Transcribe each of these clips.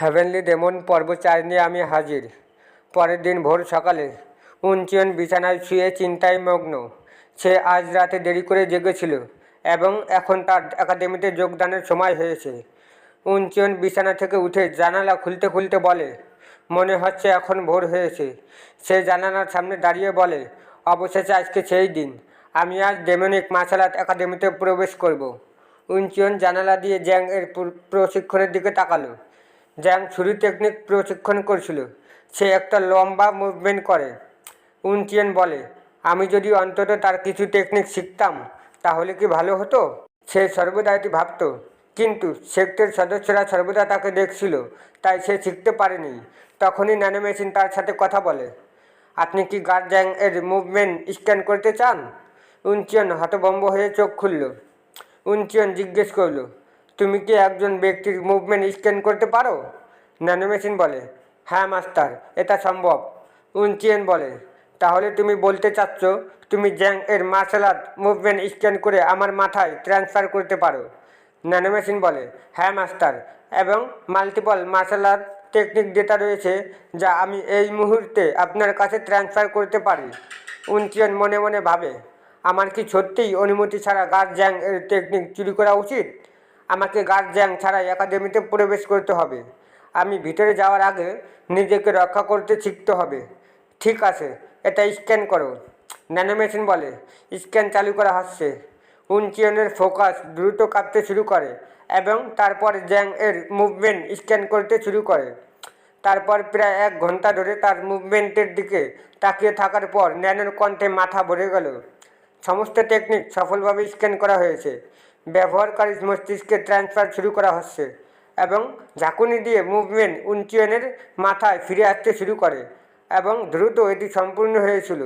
Heavenly demon পর্ব চার নিয়ে আমি হাজির। পরের দিন ভোর সকালে উঞ্চিয়ন বিছানায় শুয়ে চিন্তায় মগ্ন। সে আজ রাতে দেরি করে জেগেছিল এবং এখন তার একাডেমিতে যোগদানের সময় হয়েছে। উঞ্চিয়ন বিছানা থেকে উঠে জানালা খুলতে খুলতে বলে, মনে হচ্ছে এখন ভোর হয়েছে। সে জানালার সামনে দাঁড়িয়ে বলে, অবশেষে আজকে সেই দিন। আমি আজ ডেমনিক মার্শাল আর্ট একাডেমিতে প্রবেশ করব। উঞ্চিয়ন জানালা দিয়ে জ্যাং এর প্রশিক্ষণের দিকে তাকালো। জ্যাং ছুরি টেকনিক প্রশিক্ষণ করছিল। সে একটা লম্বা মুভমেন্ট করে। উনচিয়েন বলে, আমি যদি অন্তত তার কিছু টেকনিক শিখতাম, তাহলে কি ভালো হতো? সে সর্বদা এটি ভাবতো। কিন্তু সেক্টের সদস্যরা সর্বদা তাকে দেখছিল, তাই সে শিখতে পারেনি। তখনই ন্যানো মেশিন তার সাথে কথা বলে, আপনি কি গার্ড জ্যাং এর মুভমেন্ট স্ক্যান করতে চান? উনচিয়ন হতভম্ব হয়ে চোখ খুলল। উনচিয়ন জিজ্ঞেস করল তুমি কি একজন ব্যক্তির মুভমেন্ট স্ক্যান করতে পারো? ন্যানো মেশিন বলে। হ্যাঁ মাস্টার এটা সম্ভব। উনচিয়েন বলে। তাহলে তুমি বলতে চাচ্ছ, তুমি জ্যাং এর মার্শাল আর্ট মুভমেন্ট স্ক্যান করে আমার মাথায় ট্রান্সফার করতে পারো। ন্যানো মেশিন বলে। হ্যাঁ মাস্টার এবং multiple martial art technique data রয়েছে যা আমি এই মুহূর্তে আপনার কাছে ট্রান্সফার করতে পারি। উনচিয়ন মনে মনে ভাবে। আমার কি সত্যিই অনুমতি ছাড়া গার্ড জ্যাং এর টেকনিক চুরি করা উচিত? আমাকে গার্ড জ্যাং ছাড়াই একাডেমিতে প্রবেশ করতে হবে। আমি ভিতরে যাওয়ার আগে নিজেকে রক্ষা করতে শিখতে হবে। ঠিক আছে, এটা স্ক্যান করো। ন্যানো মেশিন বলে স্ক্যান চালু করা হচ্ছে। উনচিয়নের ফোকাস দ্রুত কাঁপতে শুরু করে এবং তারপর জ্যাং এর মুভমেন্ট স্ক্যান করতে শুরু করে। তারপর প্রায় এক ঘণ্টা ধরে তার মুভমেন্টের দিকে তাকিয়ে থাকার পর ন্যানোর কণ্ঠে মাথা ভরে গেল। সমস্ত টেকনিক সফলভাবে স্ক্যান করা হয়েছে। ব্যবহারকারীর মস্তিষ্কে ট্রান্সফার শুরু করা হচ্ছে এবং ঝাঁকুনি দিয়ে মুভমেন্ট উঞ্চিয়নের মাথায় ফিরে আসতে শুরু করে এবং দ্রুত এটি সম্পূর্ণ হয়েছিল।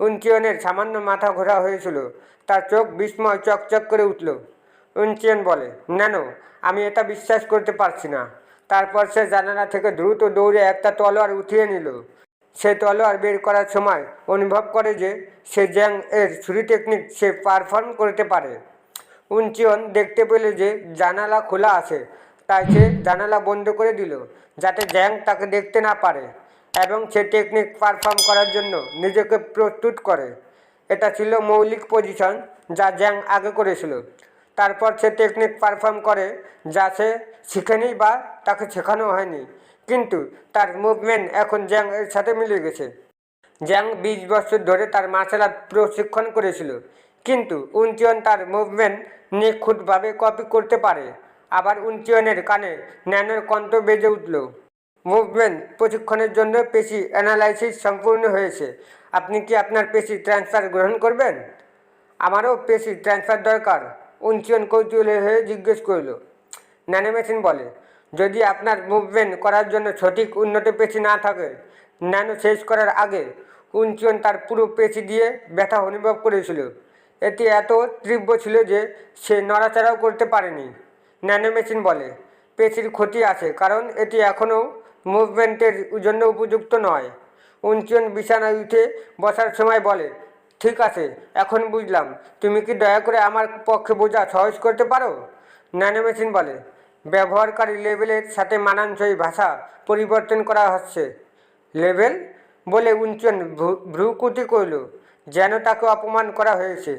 উঞ্চিয়নের সামান্য মাথা ঘোরা হয়েছিল, তার চোখ বিস্ময় চকচক করে উঠল। উঞ্চিয়ন বলে, নেন, আমি এটা বিশ্বাস করতে পারছি না। তারপর সে জানালা থেকে দ্রুত দৌড়ে একটা তলোয়ার উঠিয়ে নিল। সে তলোয়ার বের করার সময় অনুভব করে যে সে জ্যাং এর ছুরি টেকনিক সে পারফর্ম করতে পারে। উঞ্চিয়ন দেখতে পেলে যে জানালা খোলা আছে, তাই সে জানালা বন্ধ করে দিল, যাতে জ্যাং তাকে দেখতে না পারে এবং সে টেকনিক পারফর্ম করার জন্য নিজেকে প্রস্তুত করে। এটা ছিল মৌলিক পজিশন যা জ্যাং আগে করেছিল। তারপর সে টেকনিক পারফর্ম করে, যা সে শিখেনি বা তাকে শেখানো হয়নি। কিন্তু তার মুভমেন্ট এখন জ্যাং এর সাথে মিলে গেছে। জ্যাং বিশ বছর ধরে তার মার্শাল আর্ট প্রশিক্ষণ করেছিল। কিন্তু উনচিয়ন তার মুভমেন্ট নিখুঁতভাবে কপি করতে পারে। আবার উনচিয়নের কানে ন্যানোর কণ্ঠ বেজে উঠল। মুভমেন্ট প্রশিক্ষণের জন্য পেশি অ্যানালাইসিস সম্পূর্ণ হয়েছে। আপনি কি আপনার পেশি ট্রান্সফার গ্রহণ করবেন? আমারও পেশি ট্রান্সফার দরকার উনচিয়ন কৌতূহলী হয়ে জিজ্ঞেস করল। ন্যানো মেশিন বলে, যদি আপনার মুভমেন্ট করার জন্য সঠিক উন্নত পেশি না থাকে, ন্যানো শেষ করার আগে উনচিয়ন তার পুরো পেশি দিয়ে ব্যথা অনুভব করেছিল। এটি এত তীব্র ছিল যে সে নড়াচড়াও করতে পারেনি। ন্যানো মেশিন বলে। পেশির ক্ষতি আছে, কারণ এটি এখনও মুভমেন্টের জন্য উপযুক্ত নয়। উঞ্চন বিছানায় উঠে বসার সময় বলে, ঠিক আছে, এখন বুঝলাম। তুমি কি দয়া করে আমার পক্ষে বোঝা সহজ করতে পারো? ন্যানো মেশিন বলে, ব্যবহারকারী লেভেলের সাথে মানানসই ভাষা পরিবর্তন করা হচ্ছে। লেভেল? বলে উঞ্চন ভ্রুকুটি করল যেন তাকে অপমান করা হয়েছে।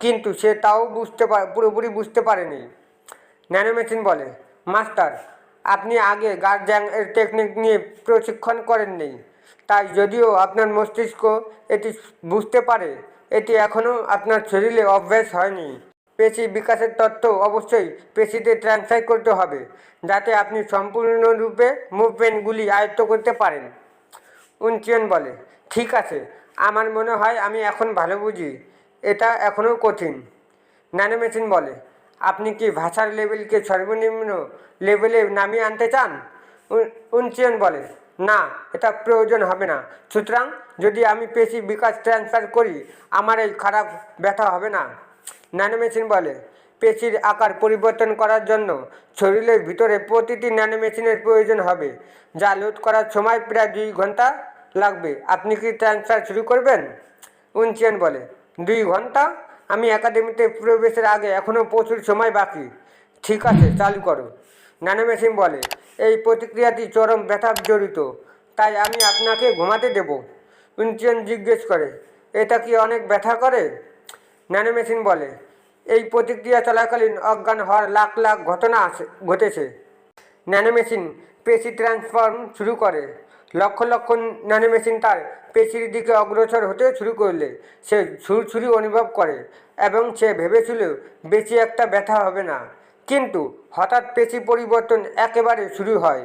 কিন্তু সে তাও বুঝতে পার পুরোপুরি বুঝতে পারেনি। ন্যানো মেশিন বলে, মাস্টার, আপনি আগে গার্জাং এর টেকনিক নিয়ে প্রশিক্ষণ করেননি। তাই যদিও আপনার মস্তিষ্ক এটি বুঝতে পারে, এটি এখনও আপনার শরীরে অভ্যাস হয়নি। পেশি বিকাশের তথ্য অবশ্যই পেশিতে ট্রান্সফার করতে হবে, যাতে আপনি সম্পূর্ণরূপে মুভমেন্টগুলি আয়ত্ত করতে পারেন। উনচিয়ন বলে, ঠিক আছে আমার মনে হয় আমি এখন ভালো বুঝি। এটা এখনও কঠিন। ন্যানো মেশিন বলে, আপনি কি ভাষার লেভেলকে সর্বনিম্ন লেভেলে নামিয়ে আনতে চান? উন- উনচিয়ন বলে, না, এটা প্রয়োজন হবে না। সুতরাং যদি আমি পেশি বিকাশ ট্রান্সফার করি, আমার এই খারাপ ব্যথা হবে না। ন্যানো মেশিন বলে, পেশির আকার পরিবর্তন করার জন্য শরীরের ভিতরে প্রতিটি ন্যানো মেশিনের প্রয়োজন হবে, যা লোড করার সময় প্রায় দুই ঘণ্টা লাগবে। আপনি কি ট্রান্সফার শুরু করবেন? উনচিয়ান বলে। দুই ঘণ্টা? আমি একাডেমিতে প্রবেশের আগে এখনও প্রচুর সময় বাকি। ঠিক আছে, চালু করো। ন্যানো মেশিন বলে, এই প্রতিক্রিয়াটি চরম ব্যথা জড়িত। তাই আমি আপনাকে ঘুমাতে দেব। উঞ্চিয়ন জিজ্ঞেস করে, এটা কি অনেক ব্যথা করে? ন্যানোমেশিন বলে, এই প্রতিক্রিয়া চলাকালীন অজ্ঞান হওয়ার লাখ লাখ ঘটনা ঘটেছে। ন্যানোমেশিন পেশি ট্রান্সফর্ম শুরু করে লক্ষ লক্ষ ন্যানো মেশিন তার পেশির দিকে অগ্রসর হতে শুরু করলে। সে ছুরছুরি অনুভব করে এবং সে ভেবেছিল বেশি একটা ব্যথা হবে না। কিন্তু হঠাৎ পেশি পরিবর্তন একেবারে শুরু হয়।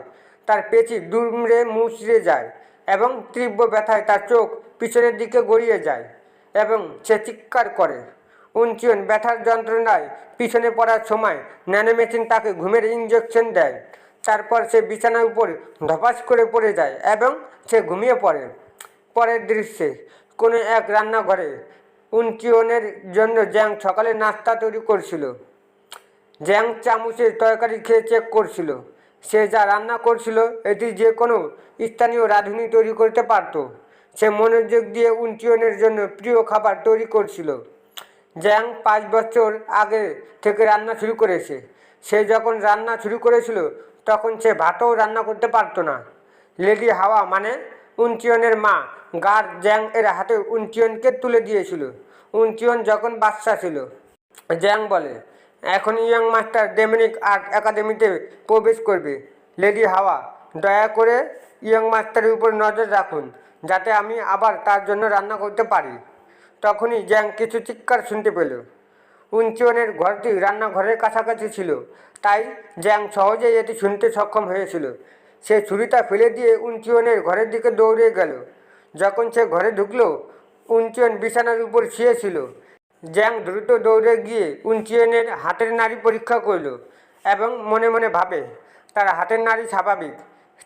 তার পেশি দুমড়ে মুচড়ে যায় এবং তীব্র ব্যথায় তার চোখ পিছনের দিকে গড়িয়ে যায় এবং সে চিৎকার করে। উঞ্চিয়ন ব্যথার যন্ত্রণায় পিছনে পড়ার সময় ন্যানোমেশিন তাকে ঘুমের ইঞ্জেকশন দেয়। তারপর সে বিছানার উপর ধপাস করে পড়ে যায় এবং সে ঘুমিয়ে পড়ে। পরের দৃশ্যে কোনো এক রান্নাঘরে উনচিয়নের জন্য জ্যাং সকালে নাস্তা তৈরি করছিল। জ্যাং চামচের তরকারি খেয়ে চেক করছিল। সে যা রান্না করছিল, এটি যে কোনো স্থানীয় রাঁধুনি তৈরি করতে পারত। সে মনোযোগ দিয়ে উনচিয়নের জন্য প্রিয় খাবার তৈরি করছিল। জ্যাং পাঁচ বছর আগে থেকে রান্না শুরু করেছে। সে যখন রান্না শুরু করেছিল তখন সে ভাতও রান্না করতে পারতো না। লেডি হাওয়া মানে উনচিয়নের মা গার জ্যাং এর হাতে উনচিয়নকে তুলে দিয়েছিল। উনচিয়ন যখন বাচ্চা ছিল, জ্যাং বলে, এখন ইয়ং মাস্টার ডেমিনিক আর্ট একাডেমিতে প্রবেশ করবে। লেডি হাওয়া, দয়া করে ইয়ং মাস্টারের উপর নজর রাখুন, যাতে আমি আবার তার জন্য রান্না করতে পারি। তখনই জ্যাং কিছু চিৎকার শুনতে পেল। উঞ্চনের ঘরটি রান্নাঘরের কাছাকাছি ছিল। তাই জ্যাং সহজেই এটি শুনতে সক্ষম হয়েছিল। সে ছুরিটা ফেলে দিয়ে উঞ্চিয়নের ঘরের দিকে দৌড়ে গেল। যখন সে ঘরে ঢুকলো, উঞ্চিয়ন বিছানার উপর শুয়েছিল। জ্যাং দ্রুত দৌড়ে গিয়ে উঞ্চিয়নের হাতের নাড়ি পরীক্ষা করল এবং মনে মনে ভাবে, তার হাতের নাড়ি স্বাভাবিক।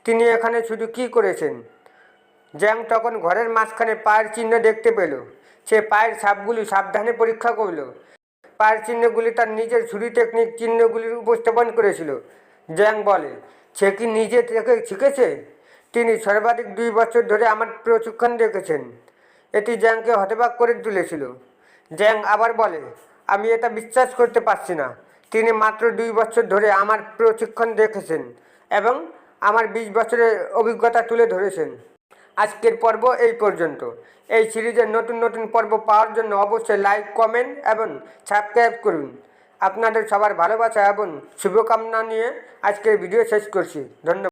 তিনি এখানে শুধু কী করেছেন? জ্যাং তখন ঘরের মাঝখানে পায়ের চিহ্ন দেখতে পেল। সে পায়ের সাপগুলি সাবধানে পরীক্ষা করল। পায়ের চিহ্নগুলি তার নিজের ছুরি টেকনিক চিহ্নগুলির উপস্থাপন করেছিল। জ্যাং বলে, সে কি নিজে থেকে শিখেছে? তিনি সর্বাধিক দুই বছর ধরে আমার প্রশিক্ষণ দেখেছেন এটি জ্যাংকে হতবাক করে তুলেছিল। জ্যাং আবার বলে, আমি এটা বিশ্বাস করতে পারছি না। তিনি মাত্র দুই বছর ধরে আমার প্রশিক্ষণ দেখেছেন এবং আমার বিশ বছরের অভিজ্ঞতা তুলে ধরেছেন। আজকের পর্ব এই পর্যন্ত। এই সিরিজের নতুন নতুন পর্ব পাওয়ার জন্য অবশ্যই লাইক, কমেন্ট এবং সাবস্ক্রাইব করুন। আপনাদের সবার ভালোবাসা এবং শুভকামনা নিয়ে আজকের ভিডিও শেষ করছি। ধন্যবাদ।